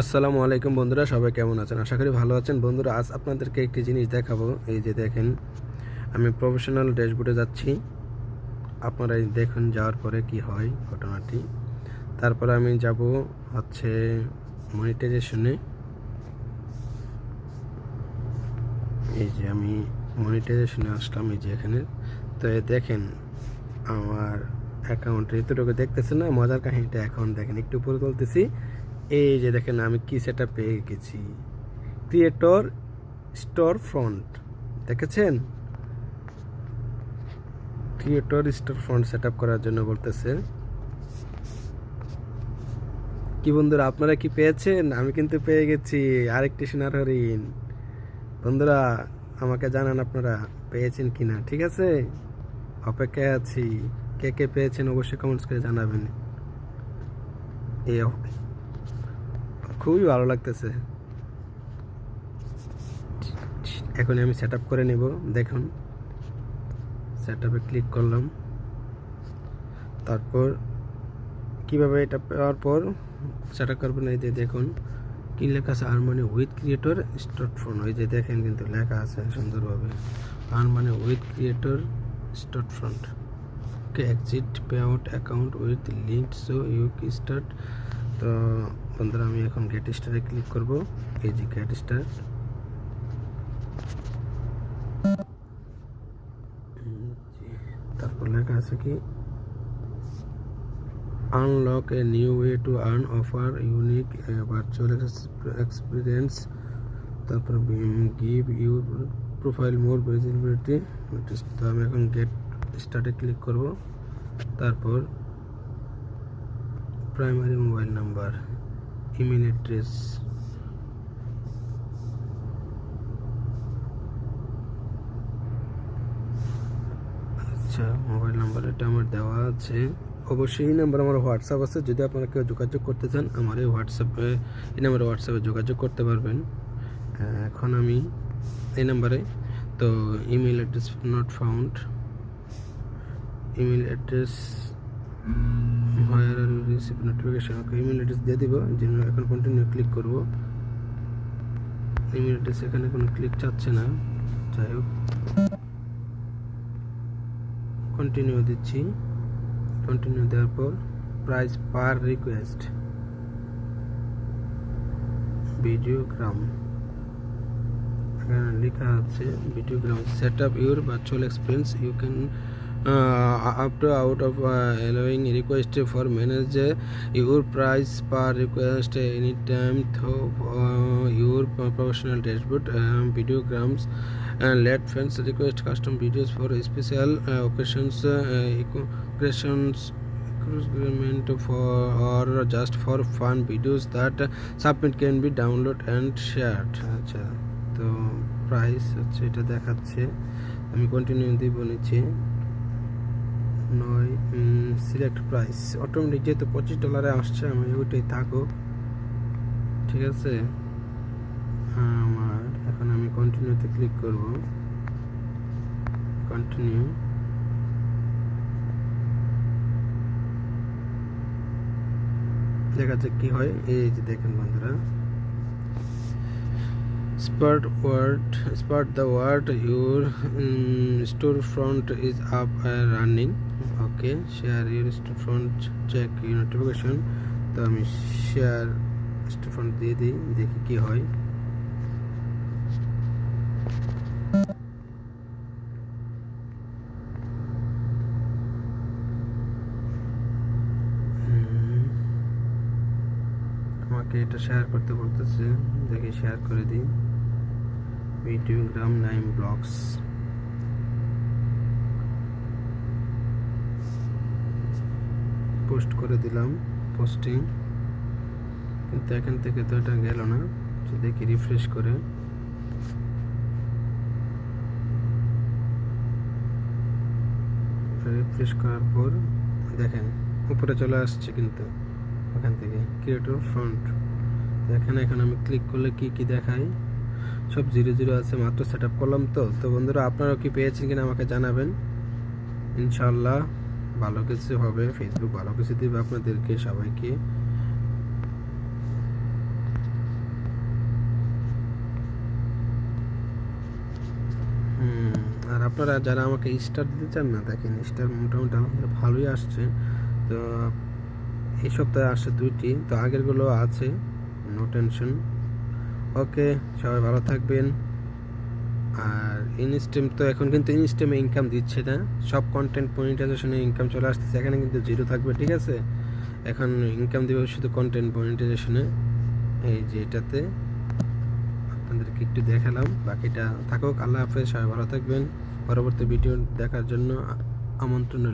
আসসালামু আলাইকুম বন্ধুরা, সবাই কেমন আছেন? আশা করি ভালো আছেন। বন্ধুরা, আজ আপনাদেরকে একটি জিনিস দেখাবো। এই যে দেখেন, আমি প্রফেশনাল ড্যাশবোর্ডে যাচ্ছি। আপনারা দেখুন, যাওয়ার পরে কি হয় ঘটনাটি। তারপরে আমি যাব হচ্ছে মনিটাইজেশনে এই যে আমি মনিটাইজেশনে আসলাম, এই যে এখানে। তো দেখেন, আমার অ্যাকাউন্টে এতটুকু দেখতেছে না, মজার কাহিনীটা এখন দেখেন, একটু উপরে তুলতেছি। এই যে দেখেন, আমি কি সেটা পেয়ে গেছি? ক্রিয়েটর স্টোর ফ্রন্ট দেখেছেন? ক্রিয়েটর স্টোর ফ্রন্ট সেট করার জন্য বলতেছে। কি বন্ধুরা, আপনারা কি পেয়েছেন? আমি কিন্তু পেয়ে গেছি। আরেকটি সোনার হরিণ বন্ধুরা, আমাকে জানান আপনারা পেয়েছেন কিনা, ঠিক আছে? অপেক্ষায় আছি। কে কে পেয়েছেন অবশ্যই কমেন্টস করে জানাবেন। এই খুবই ভালো লাগতেছে। এখন আমি সেট করে নেব, দেখুন। সেট ক্লিক করলাম। তারপর কীভাবে এটা পাওয়ার পর সেট আপ করবেন, এই যে দেখুন। কি লেখা আছে? আর মানে উইথ ক্রিয়েটর স্টার্ট ফোন ওই যে দেখেন কিন্তু লেখা আছে সুন্দরভাবে। আর মানে with creator start front okay exit pay out account with link so you start তো বন্ধুরা, আমি এখন গেট স্টারে ক্লিক করব। এই গেট স্টার তারপর লেখা আছে কি unlock a new way to earn offer unique virtual experience তারপর give your profile more visibility তো আমি এখন গেট স্টার্টে ক্লিক করব। তারপর primary mobile number email address আচ্ছা মোবাইল নাম্বার এটা আমার দেওয়া আছে। অবশ্যই এই নাম্বার আমার হোয়াটসঅ্যাপ আছে। যদি আপনারা কেউ যোগাযোগ করতে চান, আমার এই হোয়াটসঅ্যাপে এই নাম্বারে হোয়াটসঅ্যাপে যোগাযোগ করতে পারবেন। এখন আমি এই নাম্বারে তো email address not found email address here receive notification okay email দিয়ে দিব, যে এখন কন্টিনিউ ক্লিক করব। অ্যাড্রেস এখানে কোনো ক্লিক চাচ্ছে না, যাই হোক। কন্টিনিউ দিচ্ছি। কন্টিনিউ দেওয়ার পর প্রাইস পার রিকোয়েস্ট ভিডিওগ্রাম এখানে লেখা আছে Videogram set up your virtual experience you can uh, to out of uh, allowing request for manage uh, your price per request anytime through uh, your professional dashboard um, videograms and let fans request custom videos for special uh, occasions uh, occasions agreement for or just for fun videos that submit can be download and shared আচ্ছা তো price হচ্ছে এটা দেখাচ্ছে আমি continue দিব নিচে নয় select price automatic যেহেতু পঁচিশ ডলারে আসছে, আমি ওইটাই থাকো। ঠিক আছে? আমার, এখন আমি কন্টিনিউতে ক্লিক করব। কন্টিনিউ দেখা যাক কি হয়। এই যে দেখেন বন্ধুরা। Spurt word spurt the word your um, storefront is up and running okay share your storefront check your notification তো আমি শেয়ার স্টোরফ্রন্ট দিয়ে দিই দেখি কি হয়। আমাকে এটা শেয়ার করতে বলতেছে দেখি শেয়ার করে দিই ভিডিওগ্রাম নাইন ব্লগস পোস্ট করে দিলাম পোস্টিং কিন্তু এখান থেকে তো এটা গেল না, তো দেখি রিফ্রেশ করে। রিফ্রেশ করার পর, দেখেন, উপরে চলে আসছে কিন্তু, ওখান থেকে ক্রিয়েটর ফ্রন্ট এখানে এখন আমি ক্লিক করলে কি কি দেখায়? সব জিরো জিরো আছে, মাত্র সেট আপ করলাম তো। তো বন্ধুরা আপনারা কি পেয়েছেন কিনা আমাকে জানাবেন। ইনশাল্লাহ ভালো কিছু হবে। ফেসবুক ভালো কিছু দেবে আপনাদেরকে, সবাইকে। আর আপনারা যারা আমাকে স্টার দিতে চান না, দেখেন স্টার মোটামুটি আমাদের ভালোই আসছে। তো এই সপ্তাহে আসছে দুইটি, তো আগেরগুলো আছে নো টেনশন ওকে, সবাই ভালো থাকবেন। আর ইনস্টেম তো এখন কিন্তু ইনস্টেমে ইনকাম দিচ্ছে না। সব কন্টেন্ট মনিটাইজেশনে ইনকাম চলে আসতেছে। এখানে কিন্তু জিরো থাকবে, ঠিক আছে? এখন ইনকাম দিবে শুধু কন্টেন্ট মনিটাইজেশনে এই যে এটাতে আপনাদেরকে একটু দেখালাম। বাকিটা থাকুক। আল্লাহ হাফেজ, সবাই ভালো থাকবেন। পরবর্তী ভিডিও দেখার জন্য আমন্ত্রণ।